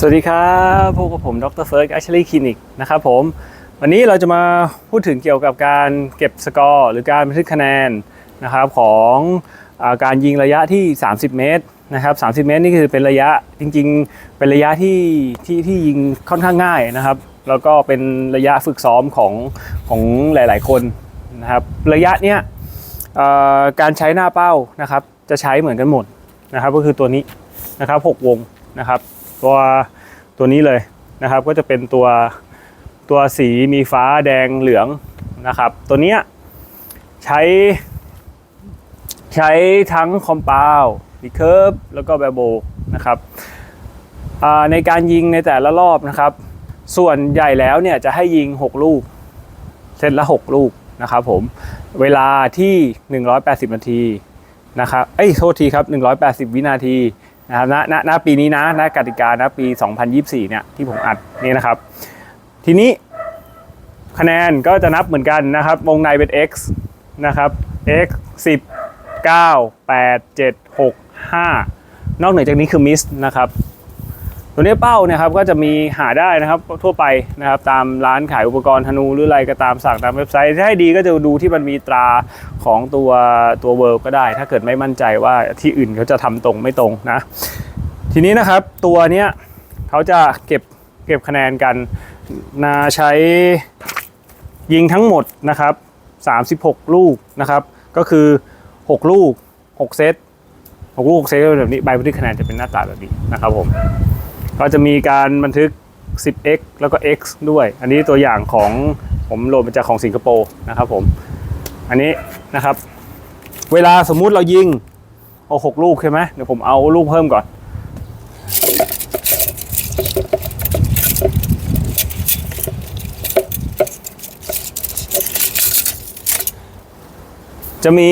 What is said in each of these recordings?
สวัสดีครับพบกับผมดรเฟิร์สอัชลีคลินิกนะครับผม วันนี้เราจะมาพูดถึงเกี่ยวกับการเก็บสกอร์หรือการบันทึกคะแนนนะครับของอาการยิงระยะที่ 30 เมตรนะครับ30 เมตรนี่คือเป็นระยะจริงๆ เป็นระยะที่ที่ที่ยิงค่อนข้างง่ายนะครับ แล้วก็เป็นระยะฝึกซ้อมของของหลายๆคนนะครับระยะเนี้ยการใช้หน้าเป้านะครับจะใช้เหมือนกันหมดนะครับก็คือตัวนี้นะครับ6วงนะครับ ตัวตัวนี้เลยนะครับ ก็จะเป็นตัวตัวสีมีฟ้าแดงเหลืองนะครับ ตัวเนี้ยใช้ ใช้ทั้งคอมเปาวรีเคิร์ฟแล้วก็แบบโบนะครับในการยิงในแต่ละรอบนะครับ ส่วนใหญ่แล้วเนี่ยจะให้ยิง 6 ลูก เซตละ 6 ลูกนะครับผมเวลาที่ 180 นาทีนะครับเอ้ยโทษทีครับ 180 วินาที นะครับณณณปีนี้นะณกติกาณปี 2024 เนี่ยที่ผมอัดนี่นะครับ ทีนี้คะแนนก็จะนับเหมือนกันนะครับ วงในเป็น x นะครับ x 10 9 8 7 6 5 นอกเหนือจากนี้คือมิสนะครับ ตัวนี้เป้าเนี่ยครับก็จะมีหาได้นะครับทั่วไปนะครับตามร้านขายอุปกรณ์ธนูหรืออะไรก็ตามสั่งตามเว็บไซต์ถ้าให้ดีก็จะดูที่มันมีตราของตัวตัวเวิร์ก็ได้ ถ้าเกิดไม่มั่นใจว่าที่อื่นเขาจะทำตรงไม่ตรงนะทีนี้นะครับตัวเนี้ยเขาจะเก็บเก็บคะแนนกันนาใช้ยิงทั้งหมดนะครับ 36 ลูกนะครับ ก็คือ 6 ลูก 6 เซต6ลูก 6 เซตก็เป็นแบบนี้ใบบันทึกคะแนนจะเป็นหน้าตาแบบนี้นะครับผม ก็จะมีการบันทึก 10x แล้วก็ x ด้วย อันนี้ตัวอย่างของผมโหลดมาจากของสิงคโปร์นะครับผมอันนี้นะครับ เวลาสมมุติเรายิงเอา6ลูกใช่ไหมเดี๋ยวผมเอาลูกเพิ่มก่อน จะมี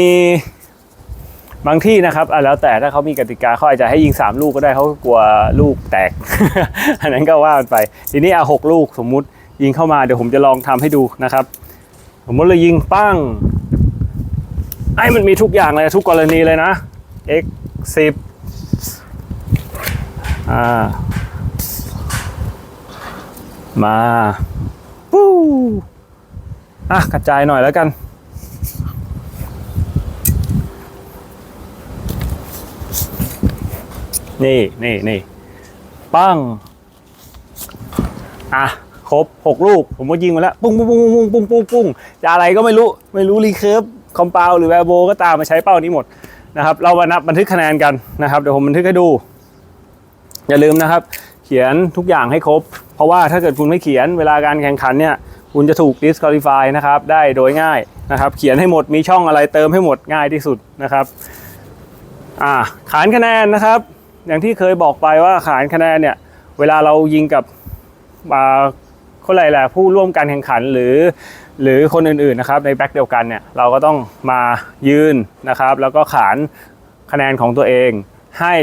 บางที่นะครับอะแล้วแต่ถ้าเขามีกติกาเขาอาจจะให้ยิง 3 ลูกก็ได้เขากลัวลูกแตก อันนั้นก็ว่ากันไป ทีนี้เอาหกลูกสมมุติยิงเข้ามาเดี๋ยวผมจะลองทำให้ดูนะครับ สมมติเรายิงปั้งไอ้มันมีทุกอย่างเลยทุกกรณีเลยนะ x 10อ่ามาปู้อะกระจายหน่อยแล้วกัน นี่นี่นี่ปั้งอะครบหกลูก ผมก็ยิงมาแล้วปุ้งปุ้งปุ้งปุ้งปุ้งปุ้งปุ้งจะอะไรก็ไม่รู้ไม่รู้รีเคิร์ฟคอมเปาหรือแวร์โบก็ตามมาใช้เป้านี้หมดนะครับ เรามานับบันทึกคะแนนกันนะครับ เดี๋ยวผมบันทึกให้ดู อย่าลืมนะครับ เขียนทุกอย่างให้ครบ เพราะว่าถ้าเกิดคุณไม่เขียนเวลาการแข่งขันเนี่ย คุณจะถูก disqualify นะครับ ได้โดยง่ายนะครับ เขียนให้หมดมีช่องอะไรเติมให้หมดง่ายที่สุดนะครับ อ่าขานคะแนนนะครับ อย่างที่เคยบอกไปว่าขานคะแนนเนี่ยเวลาเรายิงกับอ่าคนอะไรแหละผู้ร่วมการแข่งขันหรือหรือคนอื่นๆนะครับในแบ็คเดียวกันเนี่ยเราก็ต้องมายืนนะครับ แล้วก็ขานคะแนนของตัวเอง ให้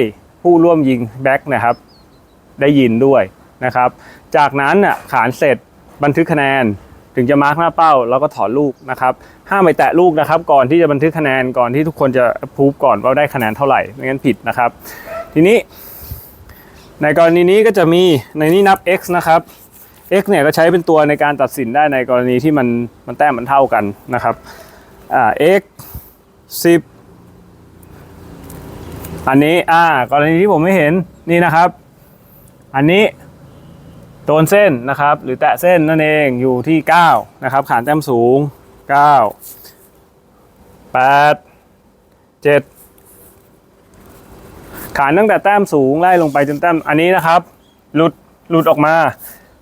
ผู้ร่วมยิงแบ็คนะครับ ได้ยินด้วยนะครับ จากนั้นน่ะขานเสร็จบันทึกคะแนนถึงจะมาร์กหน้าเป้า แล้วก็ถอนลูกนะครับห้ามไปแตะลูกนะครับ ก่อนที่จะบันทึกคะแนนก่อนที่ทุกคนจะพูฟก่อนว่าได้คะแนนเท่าไหร่ไม่งั้นผิดนะครับ ทีนี้ ในกรณีนี้ก็จะมีในนี้นับ x นะครับ x เนี่ยก็ใช้เป็นตัวในการตัดสินได้ในกรณีที่มันมันแต้มมันเท่ากันนะครับอ่า x 10 อันนี้อ่ากรณีที่ผมไม่เห็นนี่นะครับ อันนี้โดนเส้นนะครับ หรือแตะเส้นนั่นเองอยู่ที่ 9 นะครับขานแต้มสูง 9 8 7 ขานตั้งแต่แต้มสูงไล่ลงไปจนแต้มอันนี้นะครับ หลุดหลุดออกมา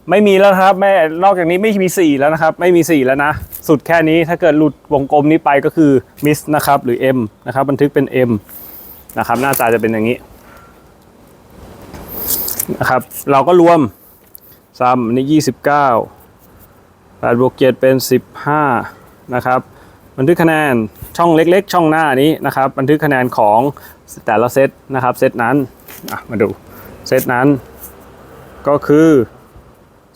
ไม่มีแล้วครับแม่นอกจากนี้ไม่มี4แล้วนะครับ ไม่มี4แล้วนะ สุดแค่นี้ถ้าเกิดหลุดวงกลมนี้ไปก็คือมิสนะครับหรือ M นะครับ บันทึกเป็น M นะครับ หน้าตาจะเป็นอย่างนี้นะครับ เราก็รวมซ้ำอันนี้29 8บวก7เป็น15นะครับ บันทึกคะแนนช่องเล็กๆ ช่องหน้านี้นะครับ บันทึกคะแนนของแต่ละเซตนะครับเซตนั้นมาดูเซตนั้นก็คือ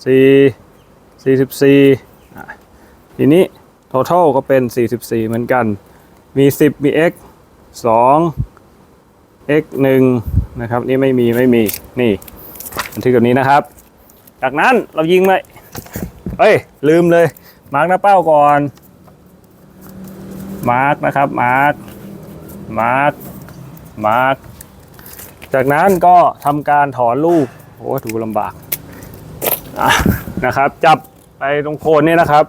4 44อะทีนี้ total ก็เป็น 44 เหมือนกัน มี 10 มี x 2 x 1นะครับ นี่ไม่มีไม่มี นี่บันทึกแบบนี้นะครับ จากนั้นเรายิงไปเฮ้ย ลืมเลย มาร์กหน้าเป้าก่อน มาร์กนะครับมาร์กมาร์กมาร์กจากนั้นก็ทำการถอนลูกโอ้ถูลำบากะนะครับ จับไปตรงโคนเนี่ยนะครับ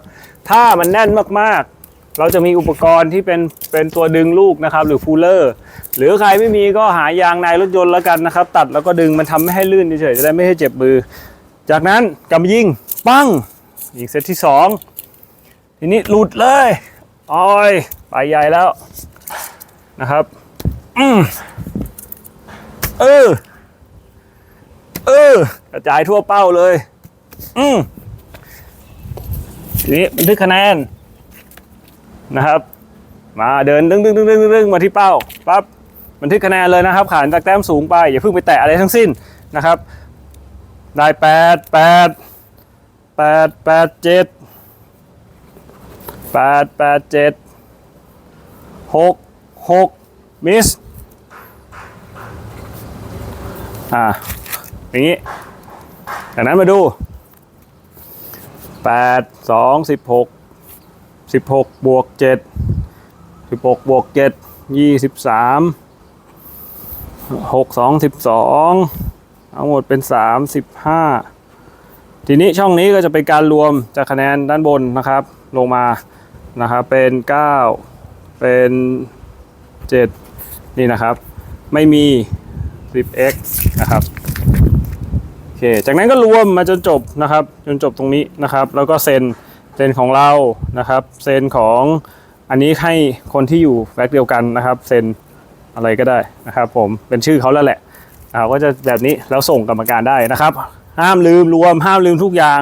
ถ้ามันแน่นมากๆ เราจะมีอุปกรณ์ที่เป็นเป็นตัวดึงลูกนะครับ หรือฟูลเลอร์ หรือใครไม่มีก็หายางในรถยนต์แล้วกันนะครับ ตัดแล้วก็ดึงมันทำไม่ให้ลื่นเฉยๆจะได้ไม่ให้เจ็บมือ จากนั้นกำยิงปั้งยิงเซตที่สองทีนี้หลุดเลยอ้อย ไปใหญ่แล้วนะครับอืมเออ เออ กระจายทั่วเป้าเลย อืมทีนี้บันทึกคะแนนนะครับ มาเดินดึงดึงดึงดึงดึงมาที่เป้าปั๊บบันทึกคะแนนเลยนะครับขานจากแต้มสูงไป อย่าเพิ่งไปแตะอะไรทั้งสิ้นนะครับ ได้แปดแปดแปดแปดเจ็ดแปดแปดเจ็ด หกหกมิส อ่าอย่างนี้จากนั้นมาดูแปดสองสิบหกสิบหกบวกเจ็ดสิบหกบวกเจ็ดยี่สิบสามหกสองสิบสองทั้งหมดเป็นสามสิบห้าทีนี้ช่องนี้ก็จะเป็นการรวมจากคะแนนด้านบนนะครับ ลงมานะครับเป็น9 เป็น7นี่นะครับ ไม่มี 10x นะครับโอเคจากนั้นก็รวมมาจนจบนะครับจนจบตรงนี้นะครับ แล้วก็เซนเซนของเรานะครับเซนของอันนี้ให้คนที่อยู่แฟลกเดียวกันนะครับเซนอะไรก็ได้นะครับ ผมเป็นชื่อเขาแล้วแหละอ่าก็จะแบบนี้แล้วส่งกรรมการได้นะครับ ห้ามลืมรวมห้ามลืมทุกอย่าง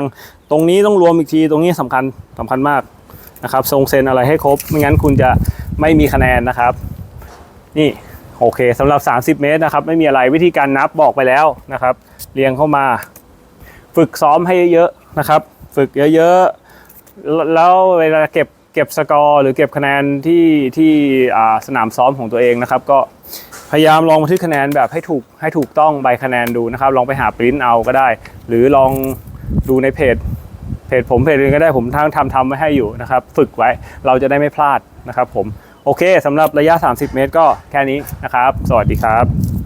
ตรงนี้ต้องรวมอีกทีตรงนี้สำคัญสำคัญมากนะครับทรงเซนอะไรให้ครบ ไม่งั้นคุณจะ ไม่มีคะแนนนะครับ นี่โอเคสำหรับ 30 เมตรนะครับ ไม่มีอะไรวิธีการนับบอกไปแล้วนะครับ เรียงเข้ามา ฝึกซ้อมให้เยอะๆนะครับ ฝึกเยอะๆ แล้วเวลาเก็บเก็บสกอร์หรือเก็บคะแนนที่ที่สนามซ้อมของตัวเองนะครับ ก็พยายามลองบันทึกคะแนนแบบให้ถูกให้ถูกต้องใบคะแนนดูนะครับ ลองไปหาปริ้นเอาก็ได้ หรือลองดูในเพจเพจผมเพจอื่นก็ได้ผมทั้งทำทำไว้ให้อยู่นะครับ ฝึกไว้เราจะได้ไม่พลาด นะครับผมโอเคสำหรับระยะ 30 เมตรก็แค่นี้นะครับ สวัสดีครับ